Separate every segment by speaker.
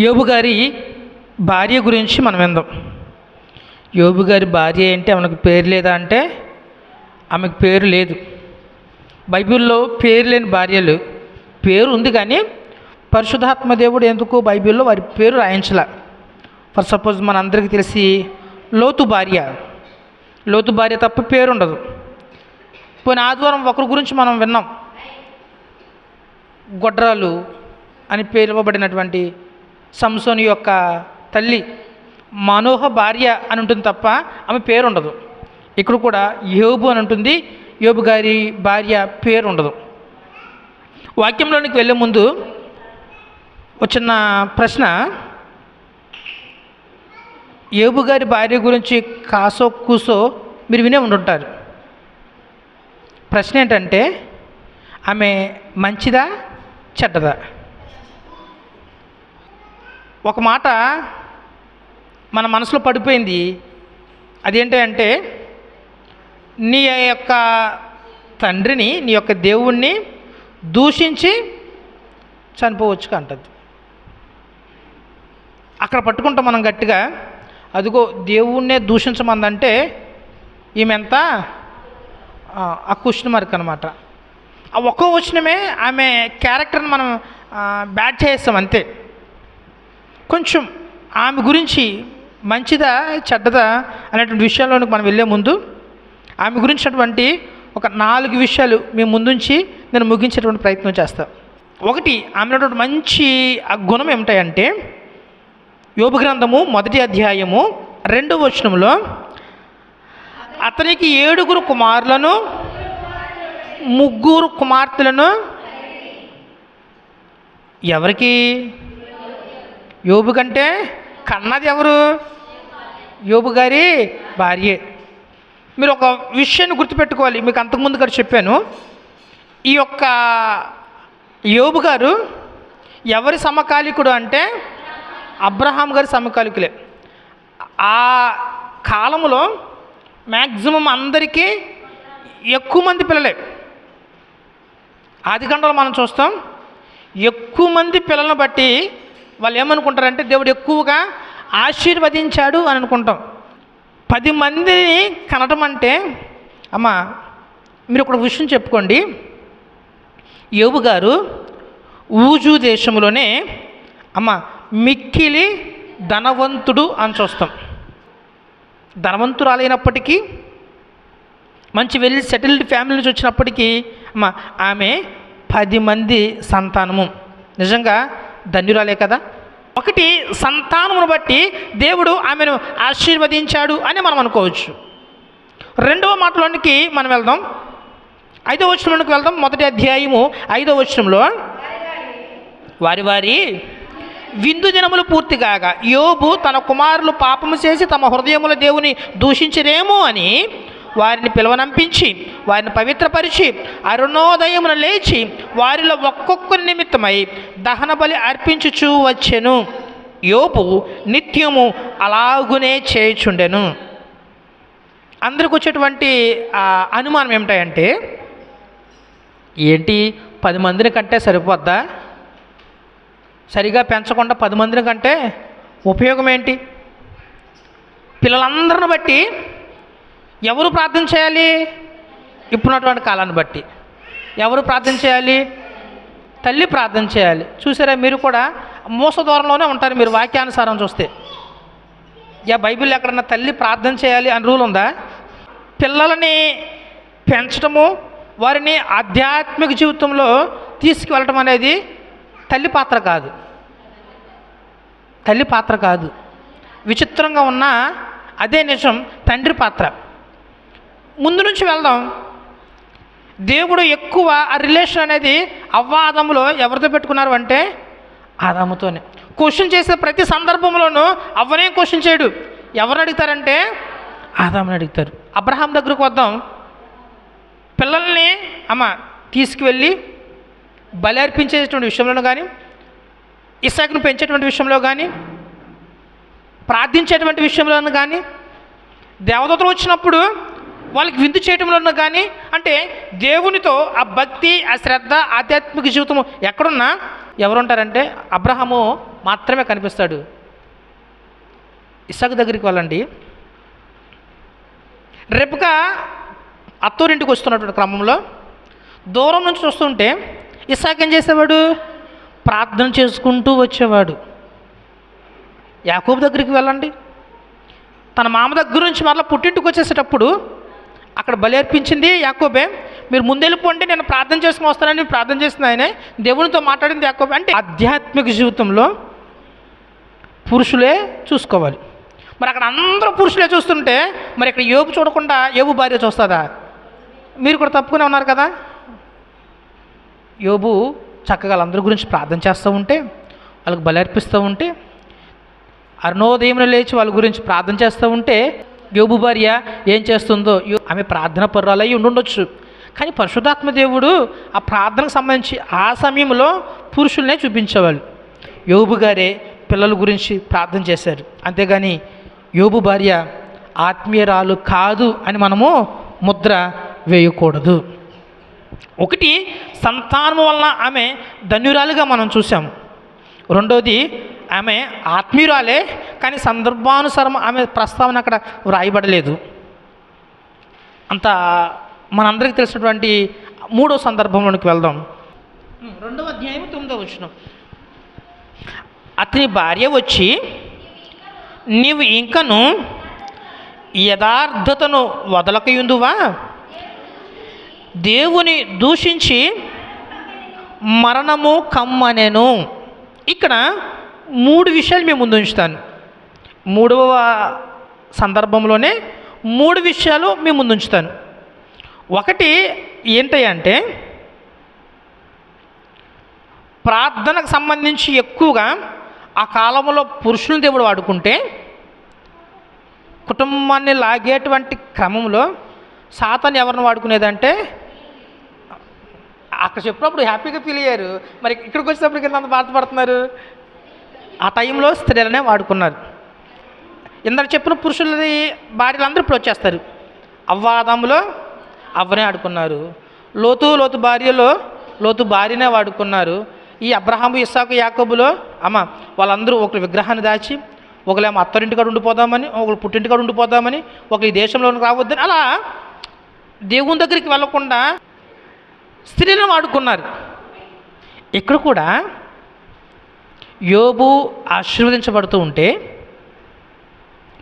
Speaker 1: యోబు గారి భార్య గురించి మనం విందాం. యోబు గారి భార్య ఏంటి? ఆమెకు పేరు లేదా అంటే ఆమెకు పేరు లేదు. బైబిల్లో పేరు లేని భార్యలు పేరు ఉంది కానీ పరిశుధాత్మ దేవుడు ఎందుకు బైబిల్లో వారి పేరు రాయించలా? ఫర్ సపోజ్ మన అందరికీ తెలిసి లోతు భార్య. లోతు భార్య తప్ప పేరు ఉండదు. పోయిన ఆదివారం ఒకరి గురించి మనం విన్నాం. గొడ్రాలు అని పిలువబడినటువంటి సంసోని యొక్క తల్లి మనోహ భార్య అని ఉంటుంది తప్ప ఆమె పేరు ఉండదు ఇక్కడ కూడా యోబు అని ఉంటుంది. యోబు గారి భార్య పేరు ఉండదు వాక్యంలోనికి వెళ్ళే ముందు వచ్చిన ప్రశ్న. యోబు గారి భార్య గురించి కాసో కూసో మీరు వినే ఉంటుంటారు ప్రశ్న ఏంటంటే ఆమె మంచిదా చెడ్డదా? ఒక మాట మన మనసులో పడిపోయింది. అదేంటి అంటే నీ యొక్క తండ్రిని నీ యొక్క దేవుణ్ణి దూషించి చనిపోవచ్చు అంటది. అక్కడ పట్టుకుంటాం మనం గట్టిగా. అదిగో దేవుణ్ణే దూషించమందంటే ఈమె ఎంత ఆ, క్వశ్చన్ మార్క్ అనమాట ఆ ఒక్కో వచనమే ఆమె క్యారెక్టర్ని మనం బ్యాట్ చేస్తాం అంతే. కొంచెం ఆమె గురించి మంచిదా చెడ్డదా అనేటువంటి విషయంలోనికి మనం వెళ్ళే ముందు ఆమె గురించినటువంటి ఒక నాలుగు విషయాలు మేము ముందుంచి నేను ముగించేటువంటి ప్రయత్నం చేస్తాను ఒకటి ఆమె మంచి ఆ గుణం ఏమిటాయంటే యోగ గ్రంథము మొదటి అధ్యాయము రెండవ వచనంలో అతనికి ఏడుగురు కుమారులను ముగ్గురు కుమార్తెలను ఎవరికి? యోబు కంటే కన్నది ఎవరు? యోబు గారి భార్యే. మీరు ఒక విషయాన్ని గుర్తుపెట్టుకోవాలి. మీకు అంతకుముందు గారు చెప్పాను. ఈ యొక్క యోబు గారు ఎవరి సమకాలికుడు అంటే అబ్రహాం గారి సమకాలికులే. ఆ కాలంలో మ్యాక్సిమం అందరికీ ఎక్కువ మంది పిల్లలే. ఆదికాండంలో మనం చూస్తాం. ఎక్కువ మంది పిల్లలను బట్టి వాళ్ళు ఏమనుకుంటారంటే దేవుడు ఎక్కువగా ఆశీర్వదించాడు అని అనుకుంటాం. పది మందిని కనటం అంటే అమ్మ మీరు ఒక విషయం చెప్పుకోండి. యోబు గారు ఊజు దేశంలోనే అమ్మ మిక్కిలి ధనవంతుడు అని చూస్తాం. ధనవంతురాలైనప్పటికీ మంచి వెళ్ళి సెటిల్డ్ ఫ్యామిలీ నుంచి వచ్చినప్పటికీ అమ్మ ఆమె పది మంది సంతానము. నిజంగా ధన్యురాలే కదా? ఒకటి సంతానమును బట్టి దేవుడు ఆమెను ఆశీర్వదించాడు అని మనం అనుకోవచ్చు. రెండవ మాటలోనికి మనం వెళ్దాం. ఐదవ వచనంలోకి వెళ్దాం. మొదటి అధ్యాయము ఐదవ వచనంలో. వారి వారి విందు దినములు పూర్తి కాగా యోబు తన కుమారులు పాపము చేసి తమ హృదయముల దేవుని దూషించరేమో అని వారిని పిలువనంపించి వారిని పవిత్రపరిచి అరుణోదయమున లేచి వారిలో ఒక్కొక్కరి నిమిత్తమై దహన బలి అర్పించుచూ వచ్చెను. యోపు నిత్యము అలాగునే చేయుచుండెను. అందరికి వచ్చేటువంటి అనుమానం ఏమిటాయంటే ఏంటి పది మందిని కంటే సరిపోద్దా? సరిగా పెంచకుండా పది మందిని కంటే ఉపయోగం ఏంటి పిల్లలందరిని బట్టి ఎవరు ప్రార్థన చేయాలి? ఇప్పుడున్నటువంటి కాలాన్ని బట్టి. ఎవరు ప్రార్థన చేయాలి? తల్లి ప్రార్థన చేయాలి. చూసారా మీరు కూడా మోస దూరంలోనే ఉంటారు మీరు వాక్యానుసారం చూస్తే. యా బైబిల్ ఎక్కడన్నా తల్లి ప్రార్థన చేయాలి అని రూల్ ఉందా? పిల్లలని పెంచడము వారిని ఆధ్యాత్మిక జీవితంలో తీసుకువెళ్ళటం అనేది తల్లి పాత్ర కాదు. తల్లి పాత్ర కాదు. విచిత్రంగా ఉన్న అదే నిజం తండ్రి పాత్ర. ముందు నుంచి వెళ్దాం. దేవుడు ఎక్కువ ఆ రిలేషన్ అనేది అవ్వాదములో ఎవరితో పెట్టుకున్నారు అంటే ఆదాముతోనే. క్వశ్చన్ చేసే ప్రతి సందర్భంలోనూ అవ్వనే క్వశ్చన్ చేయడు. ఎవరిని అడుగుతారంటే ఆదాముని అడుగుతారు. అబ్రహాం దగ్గరకు వద్దాం. పిల్లల్ని అమ్మ తీసుకువెళ్ళి బలి అర్పించేటువంటి విషయంలో కానీ ఇసాకును పెంచేటువంటి విషయంలో కానీ ప్రార్థించేటువంటి విషయంలోనూ కానీ దేవదూతలు వచ్చినప్పుడు వాళ్ళకి విందు చేయటంలోనూ కానీ అంటే దేవునితో ఆ భక్తి ఆ శ్రద్ధ ఆధ్యాత్మిక జీవితము ఎక్కడున్నా ఎవరుంటారంటే అబ్రహము మాత్రమే కనిపిస్తాడు. ఇసాకు దగ్గరికి వెళ్ళండి. రేపుగా అత్తూరింటికి వస్తున్నటువంటి క్రమంలో దూరం నుంచి చూస్తుంటే ఇసాక్ ఏం చేసేవాడు? ప్రార్థన చేసుకుంటూ వచ్చేవాడు. యాకోబు దగ్గరికి వెళ్ళండి. తన మామ దగ్గర నుంచి మరలా పుట్టింటికి వచ్చేసేటప్పుడు అక్కడ బలి అర్పించింది యాకోబే. మీరు ముందెళ్ళిపోండి నేను ప్రార్థన చేసుకుని వస్తానని ప్రార్థన చేసిన ఆయనే. దేవునితో మాట్లాడింది యాకోబే. అంటే ఆధ్యాత్మిక జీవితంలో పురుషులే చూసుకోవాలి. మరి అక్కడ అందరూ పురుషులే చూస్తుంటే మరి ఇక్కడ ఏబు చూడకుండా ఏబు భార్య చూస్తుందా? మీరు కూడా తప్పుకునే ఉన్నారు కదా? యోబు చక్కగా వాళ్ళందరి గురించి ప్రార్థన చేస్తూ ఉంటే వాళ్ళకి బలి అర్పిస్తూ ఉంటే అరుణోదయం లేచి వాళ్ళ గురించి ప్రార్థన చేస్తూ ఉంటే యోబు భార్య ఏం చేస్తుందో? యో- ఆమె ప్రార్థన పర్రాలయ్యి ఉండుండొచ్చు. కానీ పరిశుధాత్మ దేవుడు ఆ ప్రార్థనకు సంబంధించి ఆ సమయంలో పురుషులనే చూపించేవాళ్ళు. యోబు గారే పిల్లల గురించి ప్రార్థన చేశారు. అంతేగాని యోబు భార్య ఆత్మీయరాలు కాదు అని మనము ముద్ర వేయకూడదు. ఒకటి సంతానం వలన ఆమె ధన్యురాలుగా మనం చూసాము రెండోది ఆమె ఆత్మీయురాలే కానీ సందర్భానుసారం ఆమె ప్రస్తావన అక్కడ వ్రాయబడలేదు. అంత మనందరికీ తెలిసినటువంటి మూడో సందర్భంలోనికి వెళ్దాం. రెండవ అధ్యాయం తొమ్మిదో వచ్చిన అతని భార్య వచ్చి నీవు ఇంకను యథార్థతను వదలకయుందువా? దేవుని దూషించి మరణము కమ్మనెను. ఇక్కడ మూడు విషయాలు మేము ముందు ఉంచుతాను. మూడవ సందర్భంలోనే మూడు విషయాలు మేము ముందుంచుతాను. ఒకటి ఏంటంటే అంటే ప్రార్థనకు సంబంధించి ఎక్కువగా ఆ కాలంలో పురుషులను దేవుడు వాడుకుంటే కుటుంబాన్ని లాగేటువంటి క్రమంలో సాతాన్ని ఎవరిని వాడుకునేదంటే అక్కడ చెప్పినప్పుడు హ్యాపీగా ఫీల్ అయ్యారు. మరి ఇక్కడికి వచ్చేటప్పటికి అంత బాధపడుతున్నారు. ఆ టైంలో స్త్రీలనే వాడుకున్నారు. ఇందాక చెప్పిన పురుషులది భార్యలందరూ ఇప్పుడు వచ్చేస్తారు. అవ్వాదములో అవ్వనే ఆడుకున్నారు. లోతు లోతు భార్యలో లోతు భార్యనే వాడుకున్నారు. ఈ అబ్రహాము ఇస్సాకు యాకోబులో అమ్మ వాళ్ళందరూ ఒకరు విగ్రహాన్ని దాచి ఒకలేమో అత్తరింటికాడు ఉండిపోదామని ఒకరు పుట్టింటికాడు ఉండిపోదామని ఒకరి ఈ దేశంలోకి రావద్దని అలా దేవుని దగ్గరికి వెళ్ళకుండా స్త్రీలను వాడుకున్నారు. ఇక్కడ కూడా యోబు ఆశీర్వదించబడుతూ ఉంటే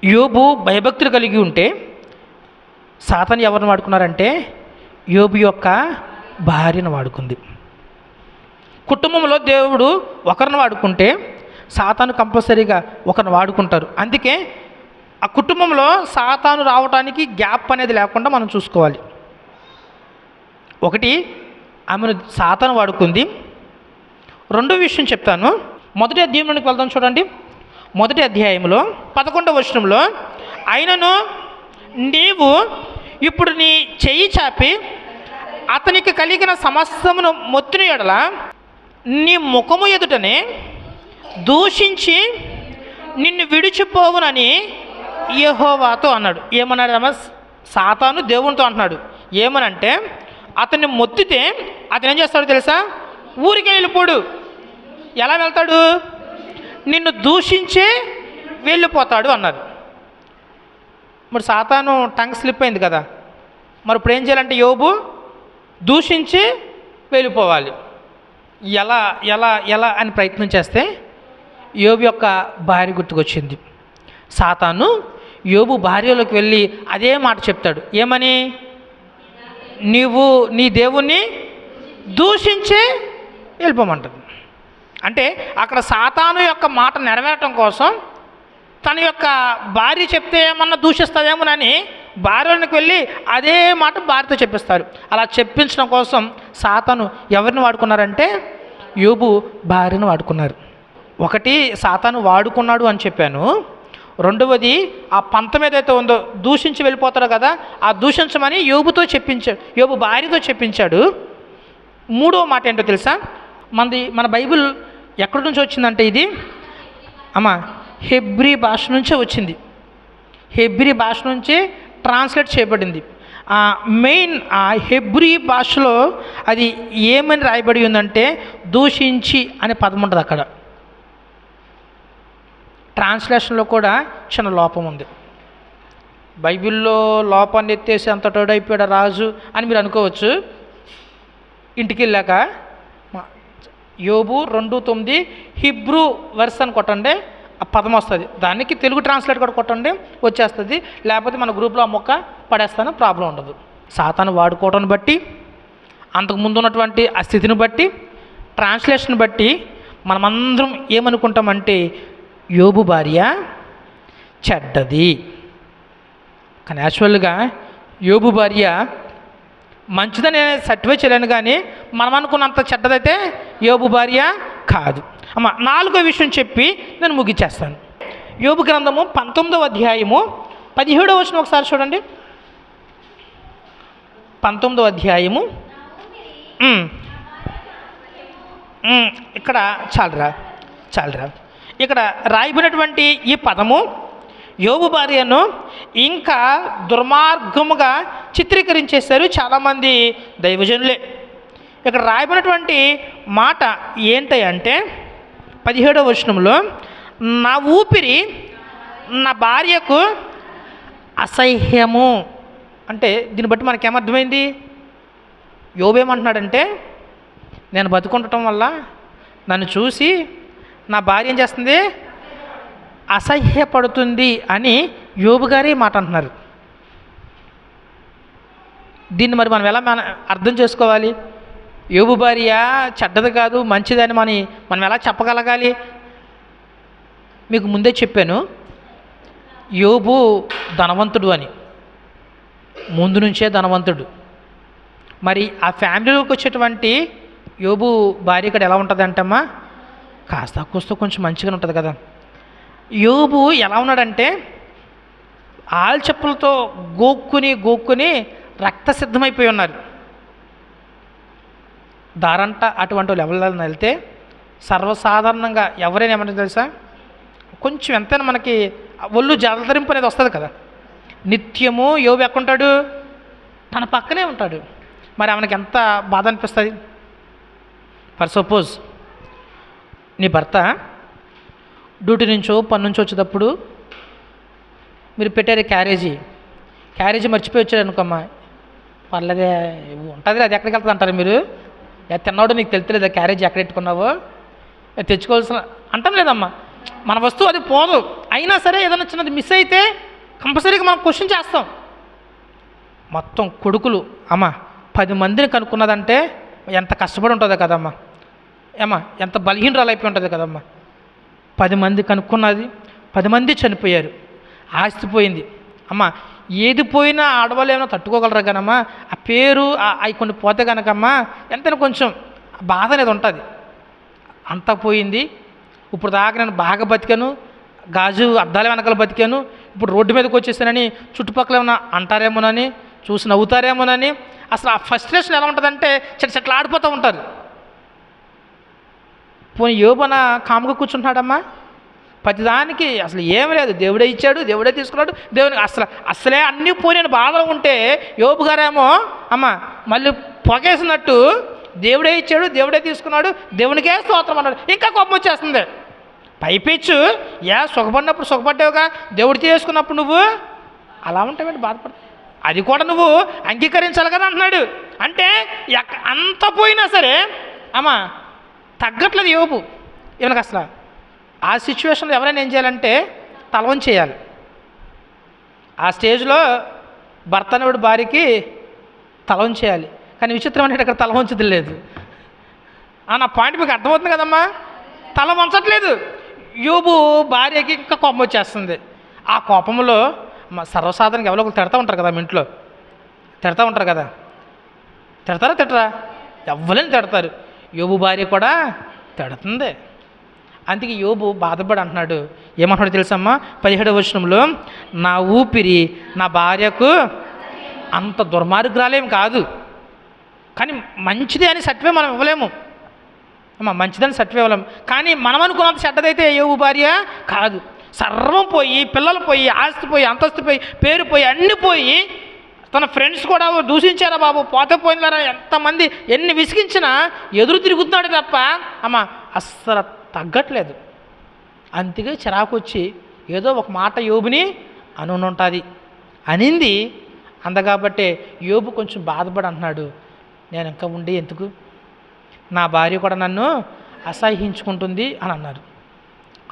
Speaker 1: యోబు భయభక్తులు కలిగి ఉంటే సాతను ఎవరిని వాడుకున్నారంటే యోబు యొక్క భార్యను వాడుకుంది. కుటుంబంలో దేవుడు ఒకరిని వాడుకుంటే సాతాను కంపల్సరీగా ఒకరిని వాడుకుంటారు. అందుకే ఆ కుటుంబంలో సాతాను రావడానికి గ్యాప్ అనేది లేకుండా మనం చూసుకోవాలి. ఒకటి ఆమెను సాతాను వాడుకుంది. రెండో విషయం చెప్తాను. మొదటి అధ్యాయంలోనికి వెళ్దాం చూడండి. మొదటి అధ్యాయంలో పదకొండవ వచనంలో అయినను నీవు ఇప్పుడు నీ చెయ్యి చాపి అతనికి కలిగిన సమస్తమును మొత్తుని ఎడల నీ ముఖము ఎదుటనే దూషించి నిన్ను విడిచిపోవునని యహోవాతో అన్నాడు. ఏమన్నాడు అమ్మ సాతాను దేవునితో అంటున్నాడు. ఏమనంటే అతన్ని మొత్తితే అతను ఏం చేస్తాడో తెలుసా? ఊరికే వెళ్ళిపోడు. ఎలా వెళ్తాడు? నిన్ను దూషించే వెళ్ళిపోతాడు అన్నారు మరి సాతాను టంగ్ స్లిప్ అయింది కదా. మరి ఇప్పుడు ఏం చేయాలంటే యోబు దూషించి వెళ్ళిపోవాలి. ఎలా ఎలా ఎలా అని ప్రయత్నం చేస్తే యోబు యొక్క భార్య గుర్తుకొచ్చింది. సాతాను యోబు భార్యలోకి వెళ్ళి అదే మాట చెప్తాడు. ఏమని? నీవు నీ దేవుణ్ణి దూషించే వెళ్ళిపోమంటుంది. అంటే అక్కడ సాతాను యొక్క మాట నెరవేరటం కోసం తన యొక్క భార్య చెప్తే ఏమన్నా దూషిస్తుందేమోనని భార్యలకు వెళ్ళి అదే మాట భార్యతో చెప్పిస్తారు. అలా చెప్పించడం కోసం సాతాను ఎవరిని వాడుకున్నారంటే యోబు భార్యను వాడుకున్నారు. ఒకటి సాతాను వాడుకున్నాడు అని చెప్పాను. రెండవది ఆ పంతం ఏదైతే ఉందో దూషించి వెళ్ళిపోతాడు కదా ఆ దూషించమని యోబుతో చెప్పించాడు యోబు భార్యతో చెప్పించాడు. మూడవ మాట ఏంటో తెలుసా? మనది మన బైబిల్ ఎక్కడి నుంచి వచ్చిందంటే ఇది? అమ్మ హెబ్రీ భాష నుంచే వచ్చింది. హెబ్రీ భాష నుంచే ట్రాన్స్లేట్ చేయబడింది. ఆ మెయిన్ ఆ హెబ్రీ భాషలో అది ఏమని రాయబడి ఉందంటే దూషించి అనే పదం ఉంటుంది అక్కడ. ట్రాన్స్లేషన్లో కూడా చిన్న లోపం ఉంది. బైబిల్లో లోపాన్ని ఎత్తేసి అంత టోడైపోయాడు రాజు అని మీరు అనుకోవచ్చు. ఇంటికి వెళ్ళాక యోబు రెండు తొమ్మిది హిబ్రూ వర్స్ అని కొట్టండి ఆ పదం వస్తుంది. దానికి తెలుగు ట్రాన్స్లేట్ కూడా కొట్టండి వచ్చేస్తుంది. లేకపోతే మన గ్రూప్లో ఆ మొక్క పడేస్తాను ప్రాబ్లం ఉండదు. సాతాను వాడుకోవటాన్ని బట్టి అంతకు ముందు ఉన్నటువంటి ఆ స్థితిని బట్టి ట్రాన్స్లేషన్ బట్టి మనమందరం ఏమనుకుంటామంటే యోబు భార్య చెడ్డది. కానీ యాక్చువల్గా యోబు భార్య మంచిదని సర్టిఫై చేయలేను కానీ మనం అనుకున్నంత చెడ్డదైతే యోబు భార్య కాదు. అమ్మ నాలుగో విషయం చెప్పి నేను ముగిచ్చేస్తాను యోబు గ్రంథము పంతొమ్మిదవ అధ్యాయము పదిహేడవ వచ్చిన ఒకసారి చూడండి. పంతొమ్మిదవ అధ్యాయము. ఇక్కడ చాలరా చాలరా. ఇక్కడ రాయబడినటువంటి ఈ పదము యోగు భార్యను ఇంకా దుర్మార్గముగా చిత్రీకరించేశారు చాలామంది దైవజనులే. ఇక్కడ రాయబడినటువంటి మాట ఏంటి అంటే పదిహేడవ వచనంలో నా ఊపిరి నా భార్యకు అసహ్యము. అంటే దీన్ని బట్టి మనకేమర్థమైంది యోబేమంటున్నాడంటే నేను బతుకుండటం వల్ల నన్ను చూసి నా భార్య ఏం చేస్తుంది? అసహ్యపడుతుంది అని యోబు గారి మాట అంటున్నారు. దీన్ని మరి మనం ఎలా మన అర్థం చేసుకోవాలి? యోబు భార్య చెడ్డది కాదు మంచిదని మనం మనం ఎలా చెప్పగలగాలి? మీకు ముందే చెప్పాను యోబు ధనవంతుడు అని. ముందు నుంచే ధనవంతుడు. మరి ఆ ఫ్యామిలీలోకి వచ్చేటువంటి యోబు భార్య ఇక్కడ ఎలా ఉంటుంది అంటమ్మా కాస్త కూస్త కొంచెం మంచిగా ఉంటుంది కదా. యోబు ఎలా ఉన్నాడంటే ఆల్చెప్పులతో గోక్కుని గోక్కుని రక్త సిద్ధమైపోయి ఉన్నారు. దారంట అటువంటి వాళ్ళు ఎవరైనా వెళ్తే సర్వసాధారణంగా ఎవరైనా ఏమంటారు తెలుసా? కొంచెం ఎంతైనా మనకి ఒళ్ళు జలధరింపు అనేది వస్తుంది కదా. నిత్యము యోబు ఎక్కుంటాడు తన పక్కనే ఉంటాడు. మరి ఆమెకి ఎంత బాధ అనిపిస్తుంది? ఫర్ సపోజ్ నీ భర్త డ్యూటీ నుంచో పని నుంచి వచ్చేటప్పుడు మీరు పెట్టారు క్యారేజీ. క్యారేజీ మర్చిపోయి వచ్చారు అనుకోమ్మా పర్లేదే ఉంటుంది అది ఎక్కడికి వెళ్తుంది అంటారు మీరు? తిన్నాడు నీకు తెలుతలేదా క్యారేజీ ఎక్కడ పెట్టుకున్నావో? తెచ్చుకోవాల్సిన అంటాం లేదమ్మా. మన వస్తువు అది పోదు. అయినా సరే ఏదైనా చిన్నది మిస్ అయితే కంపల్సరీగా మనం క్వశ్చన్ చేస్తాం. మొత్తం కొడుకులు అమ్మ పది మందిని కనుక్కున్నదంటే ఎంత కష్టపడి ఉంటుందో కదమ్మా. ఏమ్మా ఎంత బలహీనరాలు అయిపోయి ఉంటుంది కదమ్మా. పది మంది కనుక్కున్నది. పది మంది చనిపోయారు. ఆస్తి పోయింది. అమ్మ ఏది పోయినా ఆడవాళ్ళు ఏమైనా తట్టుకోగలరా కనమ్మా? ఆ పేరు ఆ- అవి కొన్ని పోతే కనుకమ్మా ఎంతైనా కొంచెం బాధ అనేది ఉంటుంది. అంతా పోయింది. ఇప్పుడు దాకా నేను బాగా బతికాను. గాజు అద్దాల వెనకాల బతికాను. ఇప్పుడు రోడ్డు మీదకి వచ్చేసానని చుట్టుపక్కల ఏమైనా అంటారేమోనని చూసి నవ్వుతారేమోనని అసలు ఆ ఫస్ట్రేషన్ ఎలా ఉంటుందంటే చెట్ల చెట్ల ఆడిపోతూ ఉంటారు. పోనీ యోబన కాముగా కూర్చుంటున్నాడమ్మా? ప్రతిదానికి అసలు ఏం లేదు. దేవుడే ఇచ్చాడు దేవుడే తీసుకున్నాడు. దేవుడికి అసలు అసలే అన్నీ పోయిన బాధలు ఉంటే యోబు గారేమో అమ్మ మళ్ళీ పొగేసినట్టు దేవుడే ఇచ్చాడు దేవుడే తీసుకున్నాడు దేవునికే స్తోత్రం అన్నాడు. ఇంకా కోపం వచ్చేస్తుంది. పైపిచ్చు ఏ సుఖపడినప్పుడు సుఖపడ్డావుగా? దేవుడు చేసుకున్నప్పుడు నువ్వు? అలా ఉంటావేంటి బాధపడు అది కూడా నువ్వు అంగీకరించాలి కదా అంటున్నాడు. అంటే ఎక్క అంత పోయినా సరే అమ్మా తగ్గట్లేదు యోబు. ఈయనకు అసలు ఆ సిచ్యువేషన్లో ఎవరైనా ఏం చేయాలంటే తలవం చేయాలి. ఆ స్టేజ్లో భర్త అనేవాడు భార్యకి తలవం చేయాలి. కానీ విచిత్రం అంటే ఇక్కడ తల లేదు. ఆ, నా పాయింట్ మీకు అర్థమవుతుంది కదమ్మా? తల వంచట్లేదు యోబు భార్యకి ఇంకా కోపం వచ్చేస్తుంది. ఆ కోపంలో మ- సర్వసాధారణంగా ఎవరో ఒకరు తిడతా ఉంటారు కదా మీ ఇంట్లో. తిడతా ఉంటారు కదా. తిడతారా తిట్టరా? ఎవరైనా తిడతారు. యోబు భార్య కూడా తిడుతుంది. అందుకే యోబు బాధపడి అంటున్నాడు ఏమంటున్నాడు తెలుసమ్మా? పదిహేడవ వచనంలో నా ఊపిరి నా భార్యకు అంత దుర్మార్గురాలేం కాదు. కానీ మంచిది అని సత్వే మనం ఇవ్వలేము. అమ్మ మంచిదని సర్టిఫై ఇవ్వలేము కానీ మనం అనుకున్నంత చెడ్డదైతే యోబు భార్య కాదు. సర్వం పోయి పిల్లలు పోయి ఆస్తి పోయి అంతస్తు పోయి పేరు పోయి అన్నీ పోయి తన ఫ్రెండ్స్ కూడా దూషించారా బాబు? పోతపోయినారా ఎంతమంది ఎన్ని విసిగించినా ఎదురు తిరుగుతున్నాడు తప్ప అమ్మ అస్సలు తగ్గట్లేదు. అందుకే చిరాకు వచ్చి ఏదో ఒక మాట యోబుని అనుంటుంది అనింది అంద కాబట్టే యోబు కొంచెం బాధపడి అంటున్నాడు నేను ఇంకా ఉండి ఎందుకు? నా భార్య కూడా నన్ను అసహించుకుంటుంది అని అన్నారు.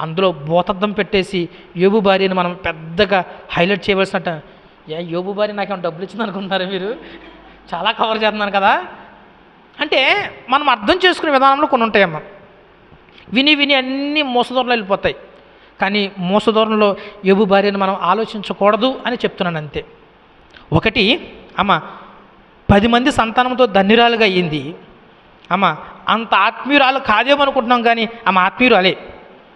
Speaker 1: అందులో భూతద్దం పెట్టేసి యోబు భార్యను మనం పెద్దగా హైలైట్ చేయవలసినట్టు ఏ యోబు భార్య నాకేమో డబ్బులు ఇచ్చింది అనుకుంటున్నారు మీరు? చాలా కవర్ చేస్తున్నాను కదా. అంటే మనం అర్థం చేసుకునే విధానంలో కొన్ని ఉంటాయమ్మా విని విని అన్నీ మోసదూరంలో వెళ్ళిపోతాయి. కానీ మోసదూరంలో యోబు భార్యను మనం ఆలోచించకూడదు అని చెప్తున్నాను అంతే. ఒకటి అమ్మ పది మంది సంతానంతో ధన్యురాలుగా అయ్యింది. అమ్మ అంత ఆత్మీయురాలు కాదేమనుకుంటున్నాం కానీ ఆమె ఆత్మీయురాలే.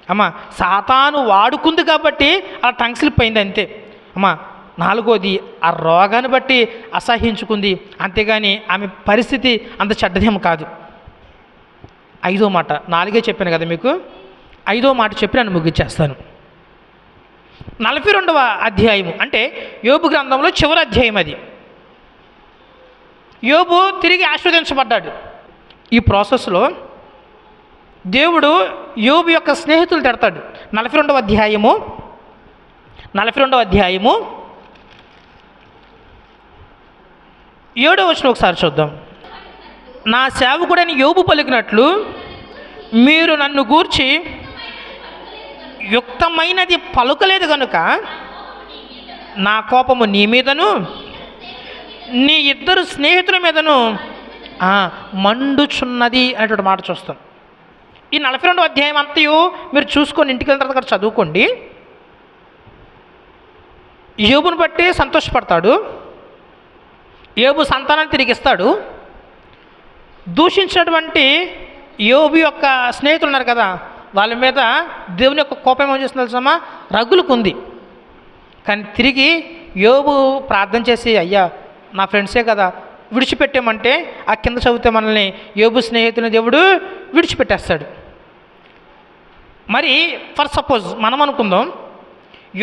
Speaker 1: అమ్మ సాతాను వాడుకుంది కాబట్టి అలా టంగ్ స్లిప్ అయింది అంతే. అమ్మ నాలుగోది ఆ రోగాన్ని బట్టి అసహించుకుంది అంతేగాని ఆమె పరిస్థితి అంత చెడ్డదేమో కాదు. ఐదో మాట నాలుగే చెప్పాను కదా మీకు? ఐదో మాట చెప్పి నన్ను ముగించేస్తాను. నలభై రెండవ అధ్యాయము అంటే యోబు గ్రంథంలో చివరి అధ్యాయం అది. యోబు తిరిగి ఆశీర్వదించబడ్డాడు. ఈ ప్రాసెస్లో దేవుడు యోబు యొక్క స్నేహితులు తిడతాడు. నలభై రెండవ అధ్యాయము నలభై రెండవ అధ్యాయము ఏడో వచ్చిన ఒకసారి చూద్దాం. నా సేవకుడని యోబు పలికినట్లు మీరు నన్ను గూర్చి యుక్తమైనది పలుకలేదు కనుక నా కోపము నీ మీదను నీ ఇద్దరు స్నేహితుల మీదను మండుచున్నది అనేటువంటి మాట చూస్తాం. ఈ నలభై రెండు అధ్యాయం అంతయు మీరు చూసుకొని ఇంటికి వెళ్ళిన తర్వాత చదువుకోండి. యోబును బట్టి సంతోషపడతాడు. యోబు సంతానాన్ని తిరిగిస్తాడు. దూషించినటువంటి యోబు యొక్క స్నేహితులు ఉన్నారు కదా వాళ్ళ మీద దేవుని యొక్క కోపం ఏమో చేస్తుంది తెలుసమ్మా రగులుకుంది. కానీ తిరిగి యోబు ప్రార్థన చేసి అయ్యా నా ఫ్రెండ్సే కదా విడిచిపెట్టామంటే ఆ కింద చదివితే మనల్ని యోబు స్నేహితుని దేవుడు విడిచిపెట్టేస్తాడు. మరి ఫర్ సపోజ్ మనం అనుకుందాం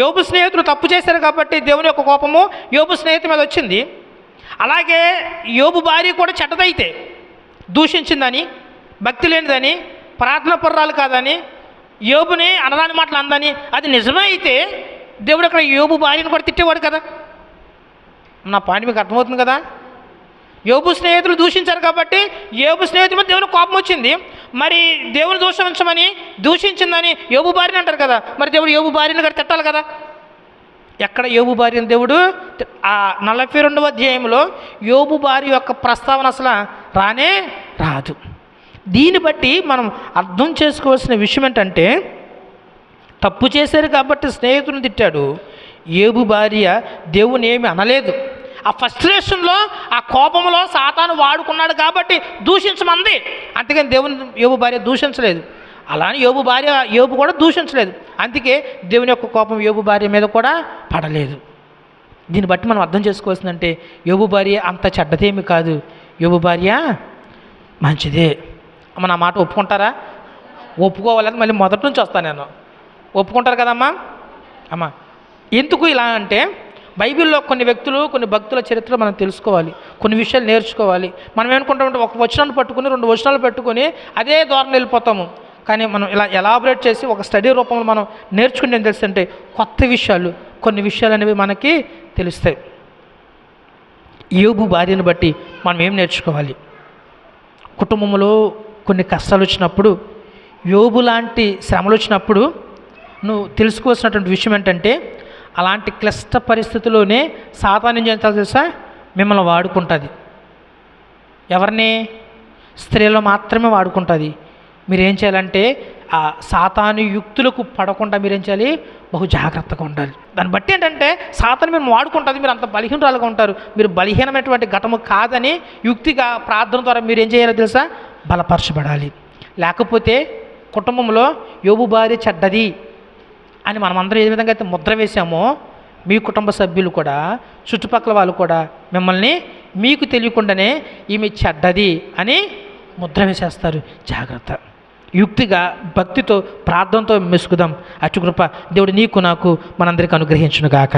Speaker 1: యోబు స్నేహితులు తప్పు చేశారు కాబట్టి దేవుని యొక్క కోపము యోబు స్నేహితు మీద వచ్చింది. అలాగే యోబు భార్య కూడా చెడ్డదైతే దూషించిందని భక్తి లేనిదని ప్రార్థన పుర్రాలు కాదని యోబుని అనరాని మాటలు అందని అది నిజమే అయితే దేవుడు అక్కడ యోబు భార్యను కూడా తిట్టేవాడు కదా. నా పాయింట్ మీకు అర్థమవుతుంది కదా? యోబు స్నేహితులు దూషించారు కాబట్టి యోబు స్నేహితుల మీద దేవుని కోపం వచ్చింది. మరి దేవుని దూషించమని దూషించిందని యోబు భార్యని అంటారు కదా. మరి దేవుడు యోబు భార్యను కూడా తిట్టాలి కదా. ఎక్కడ యోబు భార్యను దేవుడు ఆ నలభై రెండవ అధ్యాయంలో యోబు భార్య యొక్క ప్రస్తావన అసలు రానే రాదు. దీన్ని బట్టి మనం అర్థం చేసుకోవాల్సిన విషయం ఏంటంటే తప్పు చేశారు కాబట్టి స్నేహితుని తిట్టాడు. ఏబు భార్య దేవుని ఏమి అనలేదు. ఆ ఫస్ట్రేషన్లో ఆ కోపంలో సాతాను వాడుకున్నాడు కాబట్టి దూషించమంది. అంతేగాని దేవుని ఏబు భార్య దూషించలేదు. అలానే యోబు భార్య యోబు కూడా దూషించలేదు. అందుకే దేవుని యొక్క కోపం యోబు భార్య మీద కూడా పడలేదు. దీన్ని బట్టి మనం అర్థం చేసుకోవాల్సిందంటే యోబు భార్య అంత చెడ్డదేమి కాదు. యోబు భార్య మంచిదే. అమ్మ నా మాట ఒప్పుకుంటారా? ఒప్పుకోవాలని మళ్ళీ మొదటి నుంచి వస్తాను నేను. ఒప్పుకుంటారు కదమ్మా? అమ్మా ఎందుకు ఇలా అంటే బైబిల్లో కొన్ని వ్యక్తులు కొన్ని భక్తుల చరిత్ర మనం తెలుసుకోవాలి. కొన్ని విషయాలు నేర్చుకోవాలి. మనం ఏమనుకుంటామంటే ఒక వచనాన్ని పట్టుకుని రెండు వచనాలు పెట్టుకొని అదే ధోరణి వెళ్ళిపోతాము. కానీ మనం ఇలా ఎలాబరేట్ చేసి ఒక స్టడీ రూపంలో మనం నేర్చుకుంటే తెలుస్తుంటే కొత్త విషయాలు కొన్ని విషయాలు అనేవి మనకి తెలుస్తాయి. యోబు భార్యను బట్టి మనం ఏం నేర్చుకోవాలి? కుటుంబంలో కొన్ని కష్టాలు వచ్చినప్పుడు యోబు లాంటి శ్రమలు వచ్చినప్పుడు నువ్వు తెలుసుకోవాల్సినటువంటి విషయం ఏంటంటే అలాంటి క్లిష్ట పరిస్థితుల్లోనే సాధారణ ఏం తెలుసా? మిమ్మల్ని వాడుకుంటుంది. ఎవరిని? స్త్రీలు మాత్రమే వాడుకుంటుంది. మీరేం చేయాలంటే ఆ సాతాను యుక్తులకు పడకుండా మీరేం చేయాలి? బహు జాగ్రత్తగా ఉండాలి. దాన్ని బట్టి ఏంటంటే సాతాను మేము వాడుకుంటుంది మీరు అంత బలహీనరాలుగా ఉంటారు. మీరు బలహీనమైనటువంటి ఘటము కాదని యుక్తిగా ప్రార్థన ద్వారా మీరు ఏం చేయాలో తెలుసా? బలపరచబడాలి. లేకపోతే కుటుంబంలో యోబు భార్య చెడ్డది అని మనమందరం ఏ విధంగా అయితే ముద్ర వేసామో మీ కుటుంబ సభ్యులు కూడా చుట్టుపక్కల వాళ్ళు కూడా మిమ్మల్ని మీకు తెలియకుండానే ఈమె చెడ్డది అని ముద్ర వేసేస్తారు. జాగ్రత్త. యుక్తిగా భక్తితో ప్రార్థనతో మెసుకుదాం అచ్చుకృప దేవుడు నీకు నాకు మనందరికీ అనుగ్రహించునుగాక.